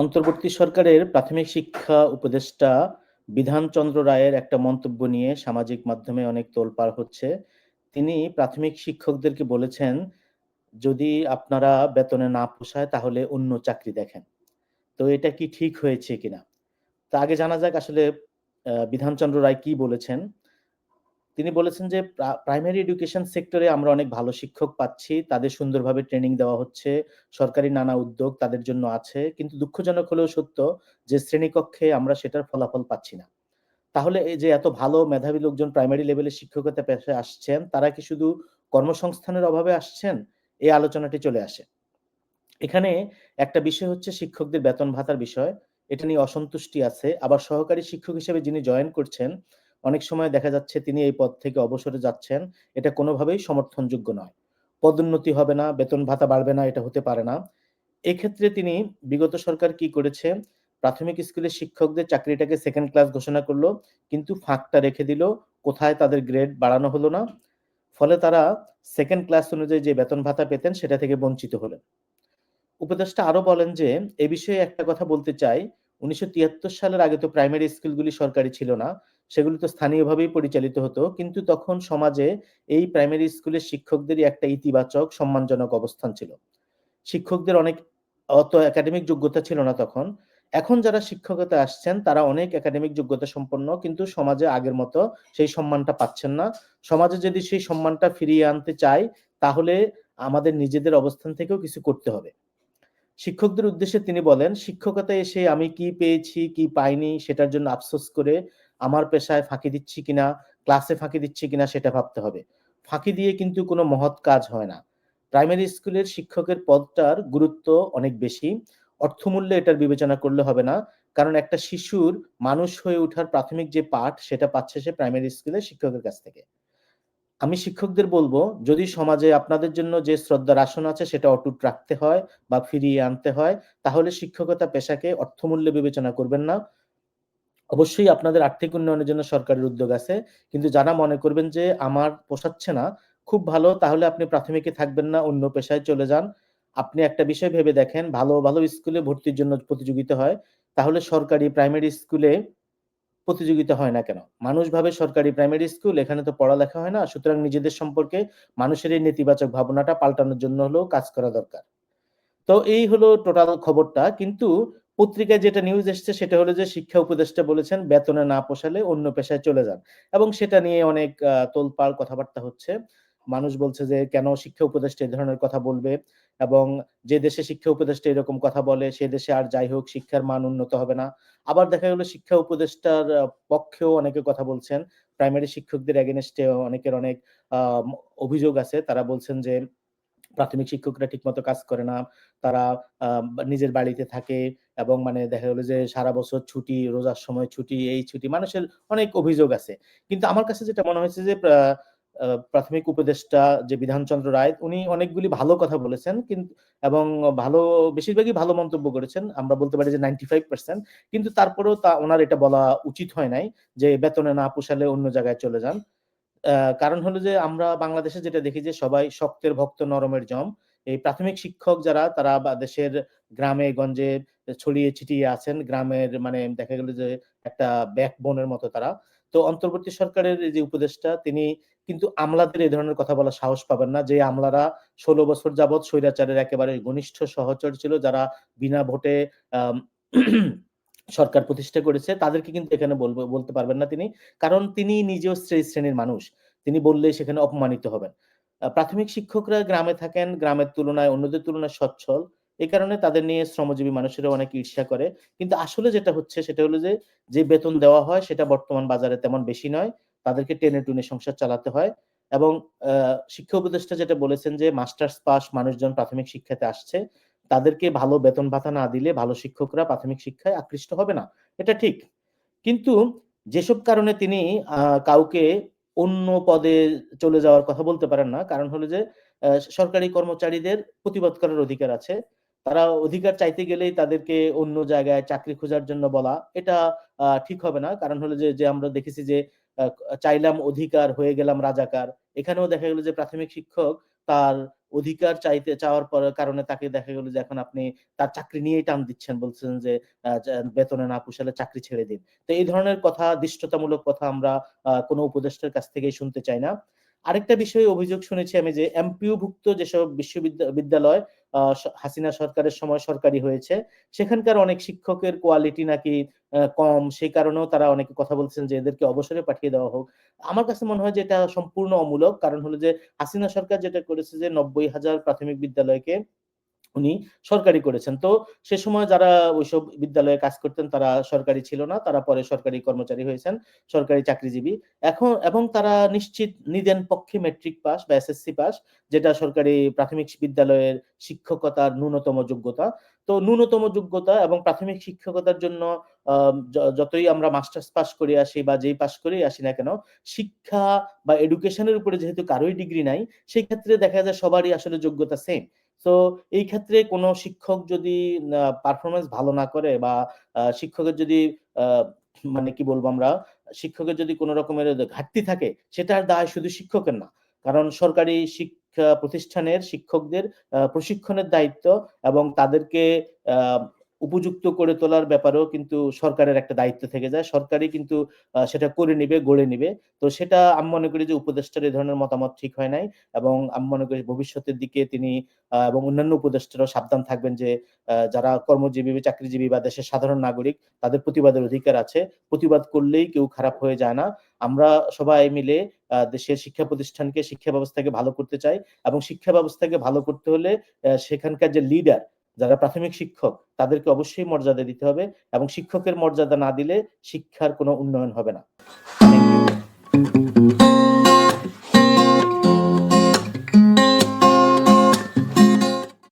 অন্তর্বর্তী সরকারের প্রাথমিক শিক্ষা উপদেষ্টা বিধানচন্দ্র রায়ের একটা মন্তব্য নিয়ে সামাজিক মাধ্যমে অনেক তোলপাড় হচ্ছে। তিনি প্রাথমিক শিক্ষকদেরকে বলেছেন, "যদি আপনারা বেতনে না পোষায় তাহলে অন্য চাকরি দেখেন।" তো এটা কি ঠিক হয়েছে কিনা? তা আগে জানা যাক আসলে বিধানচন্দ্র রায় কি বলেছেন। তিনি বলেছেন যে, প্রাইমারি এডুকেশন সেক্টরে আমরা অনেক ভালো শিক্ষক পাচ্ছি। তাদের সুন্দরভাবে ট্রেনিং দেওয়া হচ্ছে। সরকারি নানা উদ্যোগ তাদের জন্য আছে। কিন্তু দুঃখজনক হলেও সত্য যে শ্রেণীকক্ষে আমরা সেটার ফলাফল পাচ্ছি না। তাহলে এই যে এত ভালো মেধাবী লোকজন প্রাইমারি লেভেলে শিক্ষকতা পেশায় আসছেন, তারা কি শুধু কর্মসংস্থানের অভাবে আসছেন?" এই আলোচনাটি চলে আসে। এখানে একটা বিষয় হচ্ছে শিক্ষকদের বেতন ভাতার বিষয়। এটা নিয়ে অসন্তুষ্টি আছে। আবার সহকারী শিক্ষক হিসেবে যিনি জয়েন করছেন, অনেক সময় দেখা যাচ্ছে তিনি এই পদ থেকে অবসরে যাচ্ছেন। এটা কোনোভাবেই সমর্থনযোগ্য নয়। পদোন্নতি হবে না, বেতন ভাতা বাড়বে না, এটা হতে পারে না। এক্ষেত্রে তিনি বিগত সরকার কি করেছে, প্রাথমিক স্কুলের শিক্ষকদের চাকরিটাকে সেকেন্ড ক্লাস ঘোষণা করল কিন্তু ফাঁকটা রেখে দিল, কোথায় তাদের গ্রেড বাড়ানো হলো না। ফলে তারা সেকেন্ড ক্লাস অনুযায়ী যে বেতন ভাতা পেতেন সেটা থেকে বঞ্চিত হলেন। উপদেষ্টা আরও বলেন যে, এ বিষয়ে একটা কথা বলতে চাই, ১৯৭৩ সালের আগে তো প্রাইমারি স্কুলগুলি সরকারি ছিল না। সেগুলি তো স্থানীয়ভাবেই পরিচালিত হতো। কিন্তু তখন সমাজে এই প্রাইমারি স্কুলের শিক্ষকদেরই একটা ইতিবাচক, সম্মানজনক অবস্থান ছিল। শিক্ষকদের অনেক অত একাডেমিক যোগ্যতা ছিল না তখন। এখন যারা শিক্ষকতায় আসছেন তারা অনেক একাডেমিক যোগ্যতা সম্পন্ন কিন্তু সমাজে আগের মতো সেই সম্মানটা পাচ্ছেন না। সমাজে যদি সেই সম্মানটা ফিরিয়ে আনতে চাই, তাহলে আমাদের নিজেদের অবস্থান থেকেও কিছু করতে হবে। শিক্ষকদের উদ্দেশ্যে তিনি বলেন, শিক্ষকতা এসে আমি কি পেয়েছি, কি পাইনি সেটার জন্য আফসোস করে আমার পেশায় ফাঁকি দিচ্ছি কিনা, ক্লাসে ফাঁকি দিচ্ছি কিনা সেটা ভাবতে হবে। ফাঁকি দিয়ে কিন্তু কোনো মহৎ কাজ হয় না। প্রাইমারি স্কুলের শিক্ষকের পদটার গুরুত্ব অনেক বেশি। অর্থমূল্যে এটার বিবেচনা করলে হবে না। কারণ একটা শিশুর মানুষ হয়ে ওঠার প্রাথমিক যে পাঠ সেটা পাচ্ছে সে প্রাইমারি স্কুলের শিক্ষকের কাছ থেকে। আমি শিক্ষকদের বলব যদি সমাজে আপনাদের জন্য যে শ্রদ্ধার আসন আছে সেটা অটুট রাখতে হয় বা ফিরিয়ে আনতে হয়, তাহলে শিক্ষকতা পেশাকে অর্থমূল্যে বিবেচনা করবেন না। অবশ্যই আপনাদের আর্থিক উন্নয়নের জন্য সরকারের উদ্যোগ আছে। কিন্তু যারা মনে করবেন যে আমার পোষাচ্ছে না, খুব ভালো তাহলে আপনি প্রাথমিকে থাকবেন না, অন্য পেশায় চলে যান। আপনি একটা বিষয় ভেবে দেখেন, ভালো, ভালো স্কুলে ভর্তির জন্য প্রতিযোগিতা হয়। তাহলে সরকারি প্রাইমারি স্কুলে প্রতিযোগিতা হয় না কেন? মানুষ ভাবে সরকারি প্রাইমারি স্কুল, এখানে তো পড়ালেখা হয় না। সুতরাং নিজেদের সম্পর্কে মানুষের এই নেতিবাচক ভাবনাটা পাল্টানোর জন্য হলেও কাজ করা দরকার। তো এই হলো টোটাল খবরটা। কিন্তু পত্রিকায় যেটা নিউজ এসছে সেটা হলো যে শিক্ষা উপদেষ্টা বলেছেন, "বেতনে না পোষালে অন্য পেশায় চলে যান।" এবং সেটা নিয়ে অনেক তোলপাড় কথাবার্তা হচ্ছে। মানুষ বলছে যে, "কেন শিক্ষা উপদেষ্টা এই ধরনের কথা বলবে?" এবং যে দেশে শিক্ষা উপদেষ্টা এরকম কথা বলে সে দেশে আর যাই হোক শিক্ষার মান উন্নত হবে না। আবার দেখা গেল শিক্ষা উপদেষ্টার পক্ষেও অনেকে কথা বলছেন। প্রাইমারি শিক্ষকদের এ অনেকের অনেক অভিযোগ আছে। তারা বলছেন যে, প্রাথমিক শিক্ষকরা ঠিকমতো কাজ করে না। তারা নিজের বাড়িতে থাকে এবং মানে দেখা গেল যে সারা বছর ছুটি, রোজার সময় ছুটি, এই ছুটি মানুষের অনেক অভিযোগ আছে। কিন্তু আমার কাছে যেটা মনে হয়েছে যে প্রাথমিক উপদেষ্টা যে বিধানচন্দ্র রায় উনি অনেকগুলি ভালো কথা বলেছেন কিন্তু এবং ভালো বেশিরভাগই ভালো মন্তব্য করেছেন। আমরা বলতে পারি যে 95% কিন্তু তারপরেও তা ওনার এটা বলা উচিত হয় নাই যে বেতনে না পোষালে অন্য জায়গায় চলে যান। কারণ হলো যে আমরা বাংলাদেশে যেটা দেখি যে সবাই শক্তের ভক্ত, নরমের জম। এই প্রাথমিক শিক্ষক যারা, তারা দেশের গ্রামে, গঞ্জে ছড়িয়ে ছিটিয়ে আছেন। গ্রামের মানে দেখা গেল যে একটা ব্যাকবোন এর মতো তারা। তো অন্তর্বর্তী সরকারের যে উপদেষ্টা, তিনি কিন্তু আমলাদের এই ধরনের কথা বলার সাহস পাবেন না। যে আমলারা ১৬ বছর যাবৎ স্বৈরাচারের একেবারে ঘনিষ্ঠ সহচর ছিল, যারা বিনা ভোটে সরকার প্রতিষ্ঠা করেছে তাদেরকে কিন্তু এখানে বলব বলতে পারবেন না তিনি। কারণ তিনি নিজেও শ্রেণির মানুষ। তিনি বললে সেখানে অপমানিত হবেন। প্রাথমিক শিক্ষকরা গ্রামে থাকেন, গ্রামের তুলনায় অন্যদের তুলনায় সচ্ছল। এই কারণে তাদের নিয়ে শ্রমজীবী মানুষেরা অনেক ঈর্ষা করে। কিন্তু আসলে যেটা হচ্ছে সেটা হলো যে, যে বেতন দেওয়া হয় সেটা বর্তমান বাজারে তেমন বেশি নয়। তাদেরকে টেনে টুনে সংসার চালাতে হয়। এবং শিক্ষা উপদেষ্টা যেটা বলেছেন যে মাস্টার্স পাস মানুষজন প্রাথমিক শিক্ষাতে আসছে। তাদেরকে ভালো বেতন ভাতা না দিলে ভালো শিক্ষকরা প্রাথমিক শিক্ষায় আকৃষ্ট হবে না। এটা ঠিক। কিন্তু যেসব কারণে তিনি কাউকে অন্য পদে চলে যাওয়ার কথা বলতে পারেন না। কারণ হলো যে সরকারি কর্মচারীদের প্রতিবাদ করার অধিকার আছে। তারা অধিকার চাইতে গেলেই তাদেরকে অন্য জায়গায় চাকরি খোঁজার জন্য বলা, এটা ঠিক হবে না। কারণ হলো যে, যে আমরা দেখেছি যে চাইলাম অধিকার হয়ে গেলাম রাজাকার। এখানেও দেখা গেল যে প্রাথমিক শিক্ষক তার অধিকার চাইতে চাওয়ার পর কারণে তাকে দেখা গেল যে এখন আপনি তার চাকরি নিয়েই টান দিচ্ছেন বলছেন যে বেতনে না পুষালে চাকরি ছেড়ে দিন। তো এই ধরনের কথা দৃষ্টতামূলক কথা আমরা কোনো উপদেষ্টার কাছ থেকেই শুনতে চাই না। আরেকটা বিষয়ে অভিযোগ শুনেছি আমি যে এমপিও ভুক্ত যেসব বিশ্ববিদ্যালয় হাসিনা সরকারের সময় সরকারি হয়েছে। সেখানকার অনেক শিক্ষকের কোয়ালিটি নাকি কম। সেই কারণেও তারা অনেকে কথা বলছেন যে এদেরকে অবসরে পাঠিয়ে দেওয়া হোক। আমার কাছে মনে হয় যে এটা সম্পূর্ণ অমূলক। কারণ হলো যে হাসিনা সরকার যেটা করেছে যে নব্বই হাজার প্রাথমিক বিদ্যালয়কে উনি সরকারি করেছেন। তো সে সময় যারা ওইসব বিদ্যালয়ে কাজ করতেন তারা সরকারি ছিল না, তারা পরে সরকারি কর্মচারী হয়েছেন, সরকারি চাকরিজীবী। এখন, এবং তারা নিশ্চিত নিদেন পক্ষে মেট্রিক পাস বা এসএসসি পাস যেটা সরকারি প্রাথমিক বিদ্যালয়ের শিক্ষকতার ন্যূনতম যোগ্যতা। তো ন্যূনতম যোগ্যতা এবং প্রাথমিক শিক্ষকতার জন্য যতই আমরা মাস্টার্স পাস করে আসি বা যেই পাস করে আসি না কেন, শিক্ষা বা এডুকেশনের উপরে যেহেতু কারোই ডিগ্রি নাই, সেই ক্ষেত্রে দেখা যায় সবারই আসলে যোগ্যতা সেম তো এই ক্ষেত্রে কোনো শিক্ষক যদি পারফরমেন্স ভালো না করে বা শিক্ষকের যদি মানে কি বলব আমরা, শিক্ষকের যদি কোনো রকমের ঘাটতি থাকে সেটার দায় শুধু শিক্ষকের না। কারণ সরকারি শিক্ষা প্রতিষ্ঠানের শিক্ষকদের প্রশিক্ষণের দায়িত্ব এবং তাদেরকে উপযুক্ত করে তোলার ব্যাপারেও কিন্তু সরকারের একটা দায়িত্ব থেকে যায়। সরকারই কিন্তু সেটা করে নিবে, গড়ে নিবে। তো সেটা আমি মনে করি যে উপদেষ্টার এই ধরনের মতামত ঠিক হয় নাই এবং আমি মনে করি ভবিষ্যতের দিকে তিনি এবং অন্যান্য উপদেষ্টারাও সাবধান থাকবেন যে যারা কর্মজীবী বা চাকরিজীবী বা দেশের সাধারণ নাগরিক, তাদের প্রতিবাদের অধিকার আছে। প্রতিবাদ করলেই কেউ খারাপ হয়ে যায় না। আমরা সবাই মিলে দেশের শিক্ষা প্রতিষ্ঠানকে, শিক্ষা ব্যবস্থাকে ভালো করতে চাই এবং শিক্ষা ব্যবস্থাকে ভালো করতে হলে সেখানকার যে লিডার যারা প্রাথমিক শিক্ষক, তাদেরকে অবশ্যই মর্যাদা দিতে হবে এবং শিক্ষকের মর্যাদা না দিলে শিক্ষার কোনো উন্নয়ন হবে না।